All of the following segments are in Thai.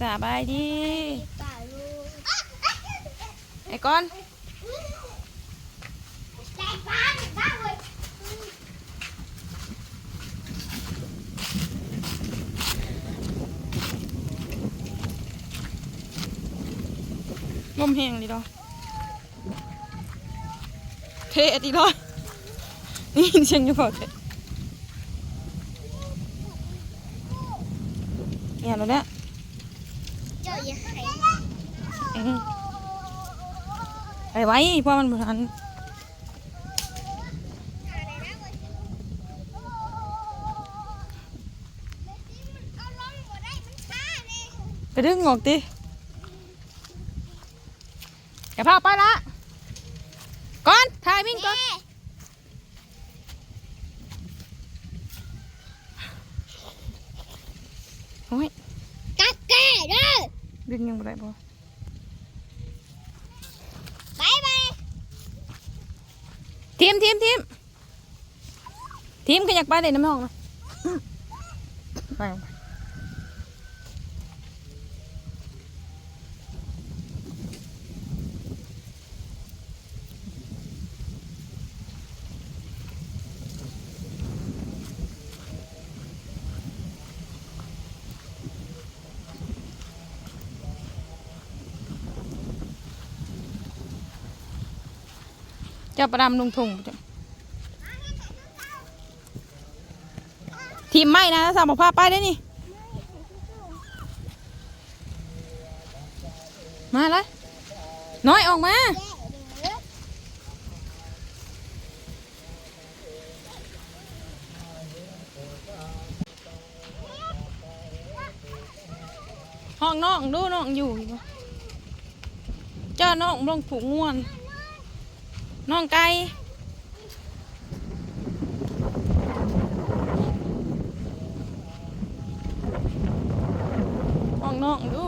สบายดีป่าลูกไอ้ก้อนแตกบ้านบ้านเลยลมแห้งดิดอเทะดิดอนี่ยินเสียงอยู่พอเท เนี่ยเราเนี่ยเจ้าอย่าให้อืมไปไว้เพราะมันบ่ทันไปดึงออกดิอย่าพาไปละก่อนถ่ายวิ่งก่อนโอ้ย กักแก่เด้อ ดึ งยังบ่ได้บ่ไปไปทีมทีมทีมทีมก็อยากไปเลยน้ำห้องนะไป เจะประดำลุงทงทีมไม่นะสามบอกพาไปได้นี่ มาเลยน้อยออกมา ห้องน้องดูน้องอยู่ เจ้าน้องลงผูกง่วน น้องไก่ห้องน้องดู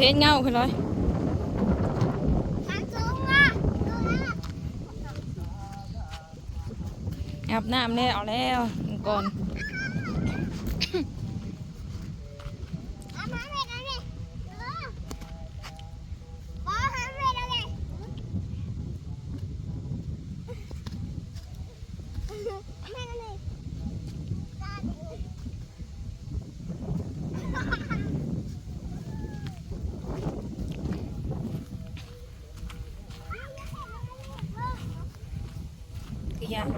เห็นเงาขึ้นเลยทางสูงอะดูนะอาบน้ำแล้วเอาแล้วก่อน เอามาเวทเอาเลยเออบอหาเวทเอาเลยแม่นั่นเลยตาดีเลย กี่อยาง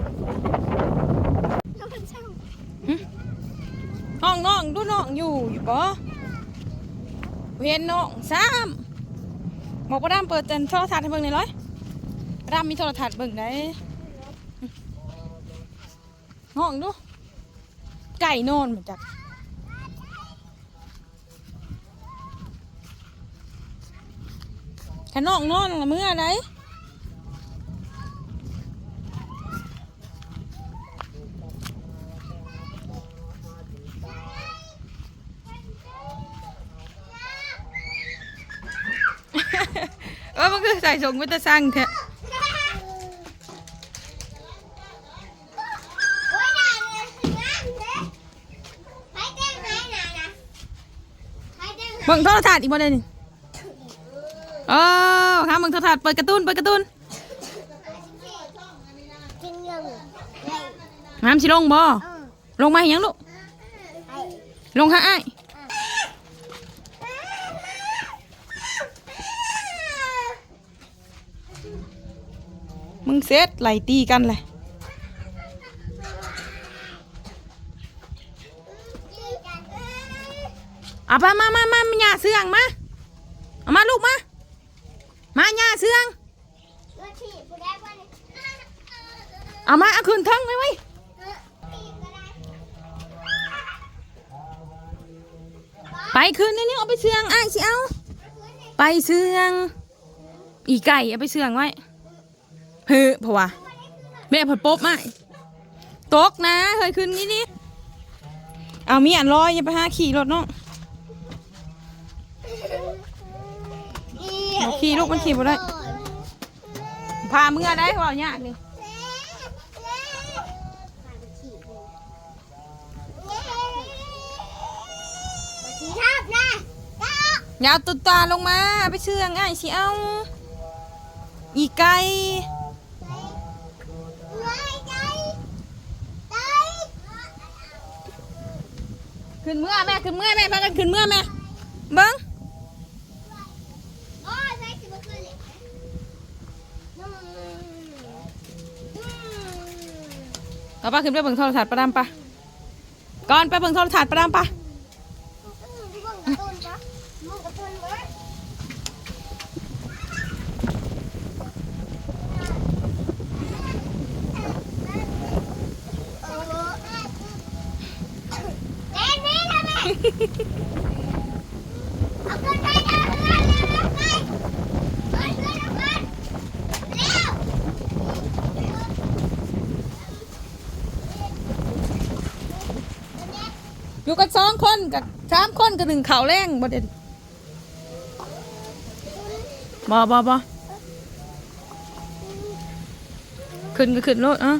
แล้วมันช่างห้องน้องดูน้องอยู่อยู่ปะเห็นน้องซ้ำบอกว่าดามเปิดเต็นโทรทัศน์ให้เบิ่งหน่อยเลยดามมีโทรทัศน์เบิ่งได้ห้องดู ไก่นอนเหมือนจักขนองนอนละเมื่อไร เออมันคือใส่ส่งมันจะสั่งแท้อ้าเลยงเลยใครแจ้งใครน่ะนะใครแจ้งใครเบิ่งโทรทัศน์อีกบ่ได้นี่เออห้ามเบิ่งโทรทัศน์เปิดการ์ตูนเปิดการ์ตูนห้ามสิลงบ่ลงมาให้หยังลูกลงหาอ้าย มึงเซตไหลตีกันเลยเอาไปมามามามาหญ้าเสื่องมา เอามาลูกมา มาหญ้าเสื่อง เอามาเอาคืนทั้งไว้ไว้ไปคืนนี่นี่เอาไปเสื่องอ้ายสิเอา ไปเสื่อง อีไก่เอาไปเสื่องไว้ ฮืเพราะว่าแม่ผัดปบไหมตกนะเคยขึ้นนี่นี่เอามีอันร้อยอย่าไปห้าขี่รถน้องมันขี่ลูกมันขี่บ่ได้พาเมื่อได้เปล่าเนี่ยนี่ยาวตุตาลงมาไปเชื่องไอ้สิเอาอีไก่ ขึ้นเมื่อแม่ขึ้นเมื่อแม่พากันขึ้นเมื่อแม่เบิ้งเอาป้าขึ้นไปเบิ่งโทรศัพท์ประดามปะก่อนไปเบิ่งโทรศัพท์ประดามปะ อืมมึงการ์ตูนปะมึงการ์ตูนเว้ยเออแม่แม่ทำไมเอาขึ้นไปเอาขึ้นไปเอาขึ้นไปเอาขึ้นเอาขึ้นเร็ว อยู่กันสองคนกับสามคนกับหนึ่งข่าวแรงบ่เด็ดบ่บ่บ่ขึ้นก็ขึ้นรถอะ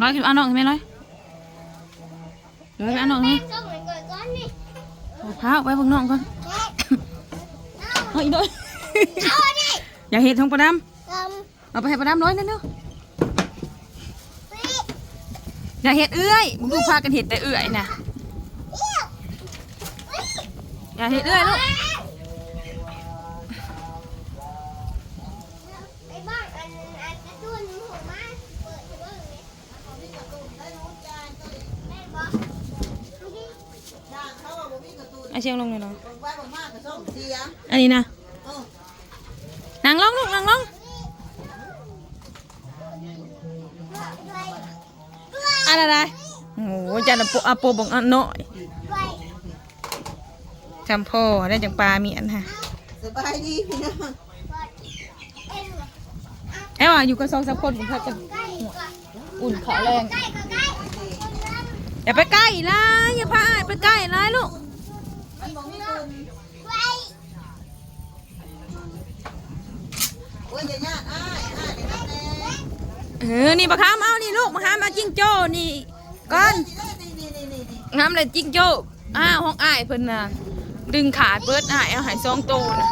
ร้อยขึ้นเอาน้องขึ้นไหมร้อยร้อยขึ้นเอาน้องไหม Xong rồi ngồi con đi พาไปเบิ่งน้องก่อน Nè เอาอีกด้วย Đâu đi อย่าเห็ดทองประดาม Cầm เอาไปให้ประดามร้อยนั่นเนาะ Đi อย่าเห็ดเอื้อยมึงดูพากันเห็ดแต่เอื้อยนะ Yêu อย่าเห็ดเอื้อยลูก เชียงลงเลยเนาะว่าบ่มากก็ส่งเสียอันนี้นะเออนั่งลงลูกนั่งลง Quay อะไรอะไรโอ้โหจันอะโปอะโปบังอันน้อย Quay จำพ่อได้จังปลามีอันค่ะสบายดีพี่น้อง Em ไอ้ว่าอยู่กันสองสามคนผมพักกัน Quay อุ่นขาแรง Quay Quay Quay อย่าไปใกล้ละอย่าพาอ้ายไปใกล้ละลูก เออ นี่ปลาคามเอานี่ลูกมาหามาจิ้งโจ้นี่ก่อนงามเลยจิ้งโจ้อ้าวห้องอ้ายเพิ่นน่ะดึงขาเปิดอ้ายเอาหายซองโตนะ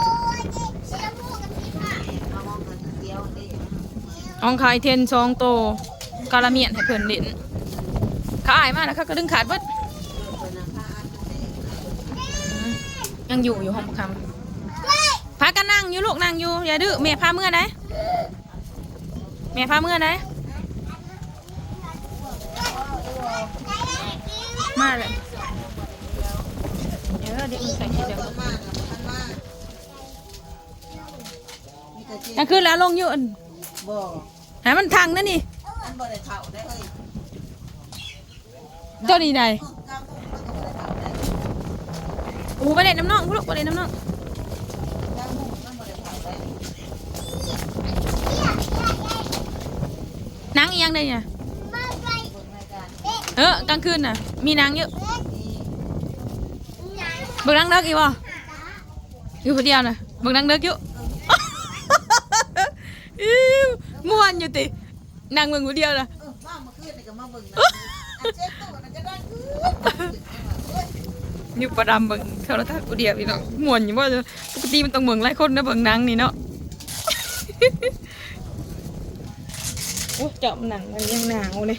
อองกันเดียวนี่ห้องขายเทนซองโตกาละเมียนให้เพิ่นเล่นขาอ้ายมาแล้วเขาก็ดึงขาเบิด เพิ่นน่ะพาอันเตะ ยังอยู่อยู่ห้องประค Quay ำพากันนั่งอยู่ลูกนั่งอยู่อย่าดื้อแม่พาเมื่อไหนแม่พาเมื่อไหนมาเลยเดี๋ยวเด็กมันใส่เดี๋ยวต้นมากแล้วมันมามีแต่เจ็กลางคืนแล้วลงอยู่อันบ่หามันทางนั่นนี่มันบ่ได้เฒ่าได้เฮ้ยเจ้านี่ใดเออกลางทุ่งมันก็บ่ได้เฒ่าได้ โอ้ไปเล่นน้ำน้องลูกไปเล่นน้ำน้องกลางทุ่งมันบ่ได้เฒ่าได้นางอีหยังได้เนี่ยเบิ่งรายการเออกลางคืนน่ะ มีนางเยอะนี่เบิ่งนางเด็กอีบ่อยู่คนเดียวน่ะเบิ่งนางเด็กอยู่อิ๊วม่วนอยู่ตินางเบิ่งคนเดียวน่ะเออว่าเมื่อคืนนี่ก็มาเบิ่งนะอันเช็ดตู้นั่นก็ได้คืออยู่ประดำเบิ่งโทรทัศน์คนเดียวอีเนาะม่วนอยู่บ่ปกติมันต้องเบิ่งหลายคนนะเบิ่งหนางนี่เนาะโอ้ยเจาะหนังมันยังหนาวเลย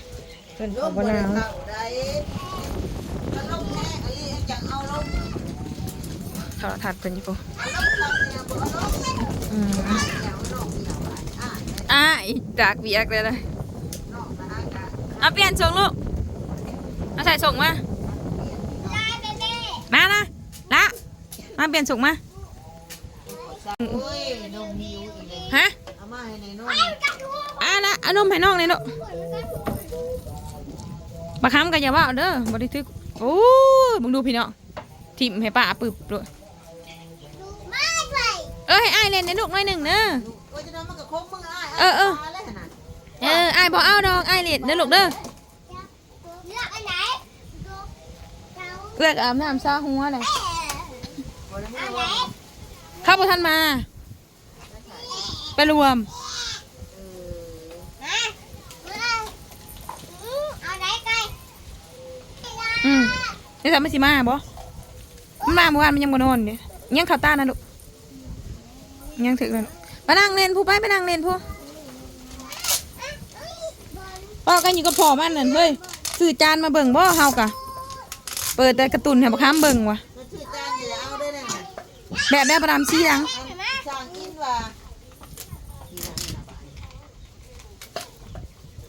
เป็นโยของมบ่บ่หได้นาวเฒ่าได้ถ้าลงแน่อันนี้จังเอาลงโทรทัศน์เป็นอยู่ปะเอาลงเนี่ยบ่เอาลงเนี่ยอืมอ่านแล้วลงเนี่ยว่าอ่านอ้ายจากเบียกเลยเลยนอกนะฮะกะเอาเปลี่ยนส่งลูกเอาใส่ส่งมามานะละ มาเปลี่ยนส่งมาฮะอะละอานมให้น้องเลยลูกบะคำกันอย่าว่าเด้อบริทึกโอ้มึงดูพี่เน้องทิมให้ป้าปึบเลยเออให้อายเล่นในลูกน้อยหนึ่งเนอะเออเออเอออายบอกเอาดอกอายเล่นเด้อลูกเด้อเลือกอาบน้ำซาหัวเลย เข้าประท่านมา ไปรวมอืมนี่ทำไม่สิมาบ่มันมาเมื่อวานมันยังบ่นอนเนี่ยยังข่าวต้านะลูกยังถึงเลยมานั่งเล่นผู้ไปไปนั่งเล่นผู้พ่อกันอยู่กับพ่อมันนั่นเฮ้ยสื่อจานมาเบิ่งบ่เฮากะ เปิดแต่กระตุนเห้บักค้ามเบิ่งวะ แบบแบบประดามชี้ยังสร้างอินว่า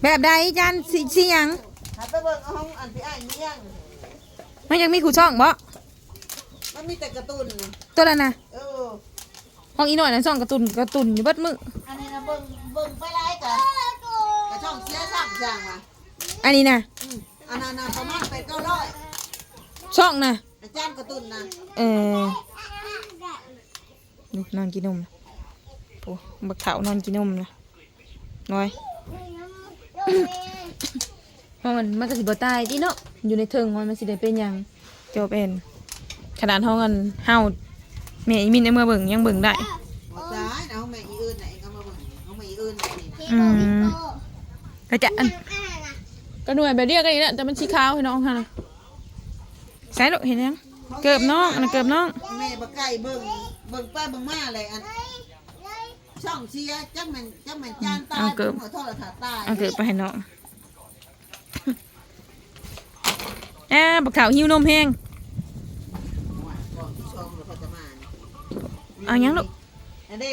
แบบใดจานสีสีหยังหาไปเบิ่งเอาห้องอันที่อ้ายมียังมันยังมีขู่ช่องบ่มันมีแต่การ์ตูนนี่ตัวนั้นน่ะเออห้องอีหน่อยนั้นช่องการ์ตูนการ์ตูนอยู่เบิดมืออันนี้นะเบิ่งเบิ่งไปไล่กะกะช่องเสียสักอย่างว่ะอันนี้น่ะอืมอันนั้นน่ะประมาณไปเก้าร้อยช่องน่ะอาจารย์การ์ตูนนะเออ ดูนอนกินนมนะโอ้บักเถานอนกินนมนะน้อยเพราะมันมันก็สิบ่ตายติเนาะอยู่ในเทิงมันมันสิได้เป็นหยังจบเป็นขนาดห้องกันเฮาแม่อีมินในเมื่อเบิ่งยังเบิ่งได้บอกตายนะห้องแม่อีอื่นไหนก็มาเบิ่งห้องแม่อีอื่นไหนนี่นะอืมก็จะอันก็หน่วยแบบเดียวกันอีกแหละแต่มันสีขาวให้น้องค่ะนะใส่ลูกเห็นยังเกือบน้องอันนั้นเกือบน้องแม่บักไก่เบิ่ง เบิ่งไปเบิ่งมาเลยอันช่องเชียร์จังแม่นจังแม่นจานตายหัวโทรทัศน์ตายเอาเกือบไปให้น้องแอบบักขาวหิวนมแห้งบอกที่ช่องเราเขาจะมาเอายังลูก อันนี้